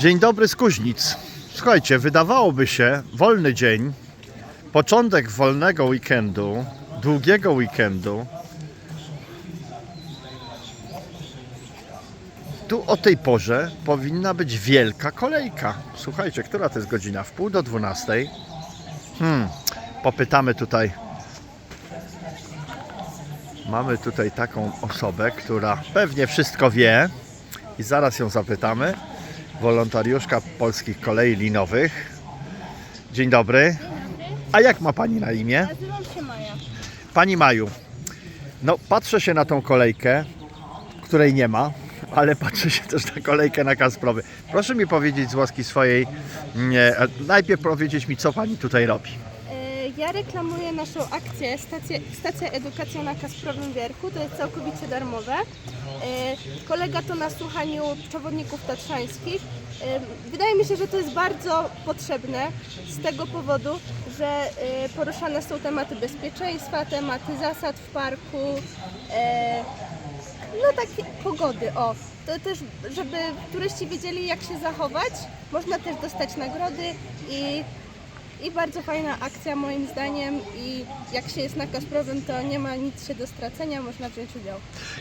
Dzień dobry z Kuźnic. Słuchajcie, wydawałoby się, wolny dzień, początek wolnego weekendu, długiego weekendu. Tu o tej porze powinna być wielka kolejka. Słuchajcie, która to jest godzina? W pół do dwunastej. Hmm, popytamy tutaj. Mamy tutaj taką osobę, która pewnie wszystko wie i zaraz ją zapytamy. Wolontariuszka Polskich Kolei Linowych. Dzień dobry. A jak ma Pani na imię? Nazywam się Maja. Pani Maju. No, patrzę się na tą kolejkę, której nie ma, ale patrzę się też na kolejkę na Kasprowy. Proszę mi powiedzieć z łaski swojej, nie, e, najpierw powiedzieć mi, co Pani tutaj robi. Ja reklamuję naszą akcję Stacja, Stacja Edukacja na Kasprowym Wierchu. To jest całkowicie darmowe. E, Kolega to na słuchaniu przewodników tatrzańskich. E, Wydaje mi się, że to jest bardzo potrzebne z tego powodu, że e, poruszane są tematy bezpieczeństwa, tematy zasad w parku, no takie pogody, o. To też, żeby turyści wiedzieli jak się zachować, można też dostać nagrody i I bardzo fajna akcja moim zdaniem i jak się jest na Kasprowym, to nie ma nic się do stracenia, można wziąć udział.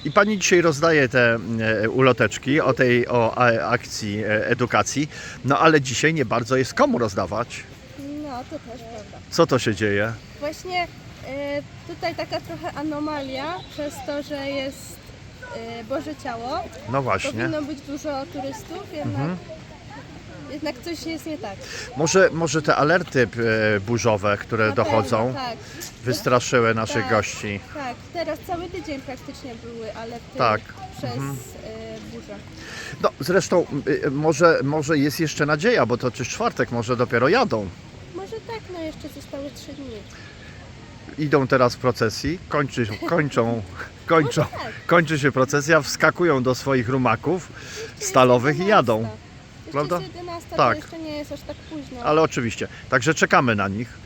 I Pani dzisiaj rozdaje te e, uloteczki o tej o a- akcji e, edukacji, no ale dzisiaj nie bardzo jest komu rozdawać. No, to też prawda. Co to się dzieje? Właśnie e, tutaj taka trochę anomalia przez to, że jest e, Boże Ciało. No właśnie. Powinno być dużo turystów, jednak, Mhm. Jednak coś jest nie tak. Może, może te alerty e, burzowe, które Na dochodzą, pewno, tak, wystraszyły naszych Tak. gości. tak. Teraz cały tydzień praktycznie były alerty Tak. przez Mhm. e, burzę. No zresztą y, może, może jest jeszcze nadzieja, bo to czyż czwartek, może dopiero jadą. Może tak, no jeszcze zostały trzy dni. Idą teraz w procesji, kończy, kończą, kończą, Może tak. kończy się procesja, wskakują do swoich rumaków stalowych i jadą. Prawda? jest 11, Tak. to jeszcze nie jest aż tak późno. Ale oczywiście, także czekamy na nich.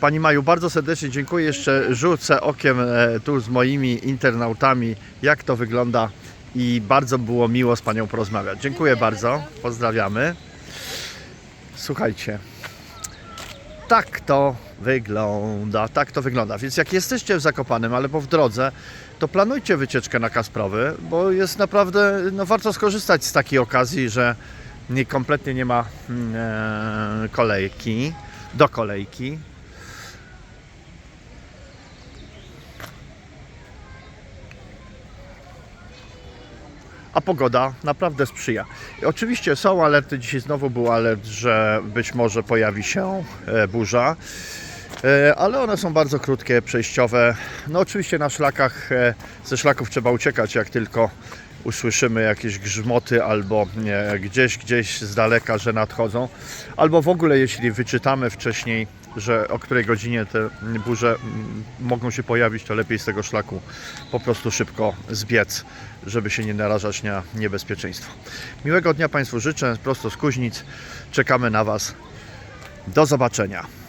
Pani Maju, bardzo serdecznie dziękuję. Jeszcze rzucę okiem e, tu z moimi internautami, jak to wygląda i bardzo było miło z Panią porozmawiać. Dziękuję bardzo. pozdrawiamy. Słuchajcie, tak to wygląda, tak to wygląda. Więc jak jesteście w Zakopanem albo w drodze, to planujcie wycieczkę na Kasprowy, bo jest naprawdę, no warto skorzystać z takiej okazji, że nie, kompletnie nie ma mm, e, kolejki, do kolejki. A pogoda naprawdę sprzyja. I Oczywiście są alerty, dzisiaj znowu był alert, że być może pojawi się e, burza. E, ale one są bardzo krótkie, przejściowe. No oczywiście na szlakach, e, ze szlaków trzeba uciekać, jak tylko usłyszymy jakieś grzmoty albo nie, gdzieś, gdzieś z daleka, że nadchodzą. Albo w ogóle jeśli wyczytamy wcześniej, że o której godzinie te burze mogą się pojawić, to lepiej z tego szlaku po prostu szybko zbiec, żeby się nie narażać na niebezpieczeństwo. Miłego dnia Państwu życzę, prosto z Kuźnic. Czekamy na Was. Do zobaczenia.